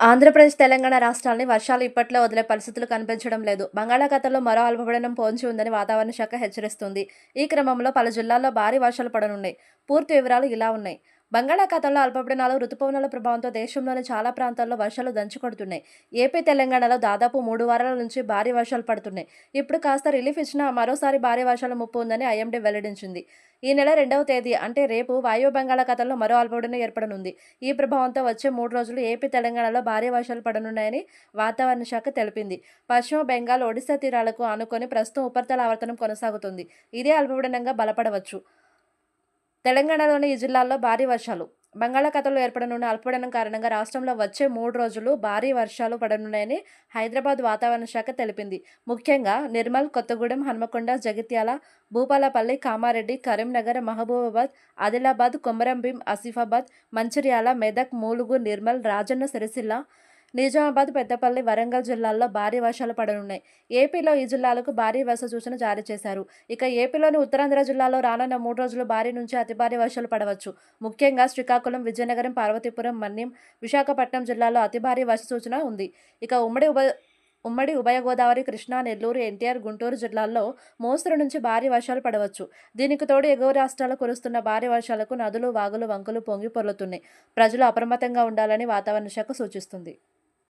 ఆంధ్రప్రదేశ్ తెలంగాణ రాష్ట్రాల్ని వర్షాలు ఇప్పట్లో వదిలే పరిస్థితులు కనిపించడం లేదు. బంగాళాఖాతంలో మరో అల్పపీడనం పోంచి ఉందని వాతావరణ శాఖ హెచ్చరిస్తుంది. ఈ క్రమంలో పలు జిల్లాల్లో భారీ వర్షాలు పడనున్నాయి. పూర్తి వివరాలు ఇలా ఉన్నాయి. బంగాళాఖాతంలో అల్పపీడనాలు రుతుపవనాల ప్రభావంతో దేశంలోని చాలా ప్రాంతాల్లో వర్షాలు దంచుకొడుతున్నాయి. ఏపీ తెలంగాణలో దాదాపు మూడు వారాల నుంచి భారీ వర్షాలు పడుతున్నాయి. ఇప్పుడు కాస్త రిలీఫ్ ఇచ్చినా మరోసారి భారీ వర్షాల ముప్పు ఉందని ఐఎండీ వెల్లడించింది. ఈ నెల రెండవ తేదీ అంటే రేపు వాయువ్య బంగాళాఖాతంలో మరో అల్పపీడనం ఏర్పడనుంది. ఈ ప్రభావంతో వచ్చే మూడు రోజులు ఏపీ తెలంగాణలో భారీ వర్షాలు పడనున్నాయని వాతావరణ శాఖ తెలిపింది. పశ్చిమ బెంగాల్ ఒడిశా తీరాలకు ఆనుకొని ప్రస్తుతం ఉపరితల ఆవర్తనం కొనసాగుతుంది. ఇదే అల్పపీడనంగా బలపడవచ్చు. తెలంగాణలోని ఈ జిల్లాల్లో భారీ వర్షాలు. బంగాళాఖాతంలో ఏర్పడనున్న అల్పపీడనం కారణంగా రాష్ట్రంలో వచ్చే మూడు రోజులు భారీ వర్షాలు పడనున్నాయని హైదరాబాద్ వాతావరణ శాఖ తెలిపింది. ముఖ్యంగా నిర్మల్ కొత్తగూడెం హన్మకొండ జగిత్యాల భూపాలపల్లి కామారెడ్డి కరీంనగర్ మహబూబాబాద్ ఆదిలాబాద్ కొమరంభీం ఆసిఫాబాద్ మంచిర్యాల మెదక్ మూలుగు నిర్మల్ రాజన్న సిరిసిల్ల నిజామాబాద్ పెద్దపల్లి వరంగల్ జిల్లాల్లో భారీ వర్షాలు పడనున్నాయి. ఏపీలో ఈ జిల్లాలకు భారీ వర్ష సూచన జారీ చేశారు. ఇక ఏపీలోని ఉత్తరాంధ్ర జిల్లాలో రానున్న మూడు రోజులు భారీ నుంచి అతి భారీ వర్షాలు పడవచ్చు. ముఖ్యంగా శ్రీకాకుళం విజయనగరం పార్వతీపురం మన్యం విశాఖపట్నం జిల్లాలో అతి భారీ వర్ష సూచన ఉంది. ఇక ఉమ్మడి ఉభ ఉమ్మడి ఉభయ గోదావరి కృష్ణా నెల్లూరు ఎన్టీఆర్ గుంటూరు జిల్లాల్లో మోస్తరు నుంచి భారీ వర్షాలు పడవచ్చు. దీనికి తోడు ఎగువ రాష్ట్రాలు కురుస్తున్న భారీ వర్షాలకు నదులు వాగులు వంకలు పొంగి పొర్లుతున్నాయి. ప్రజలు అప్రమత్తంగా ఉండాలని వాతావరణ శాఖ సూచిస్తుంది.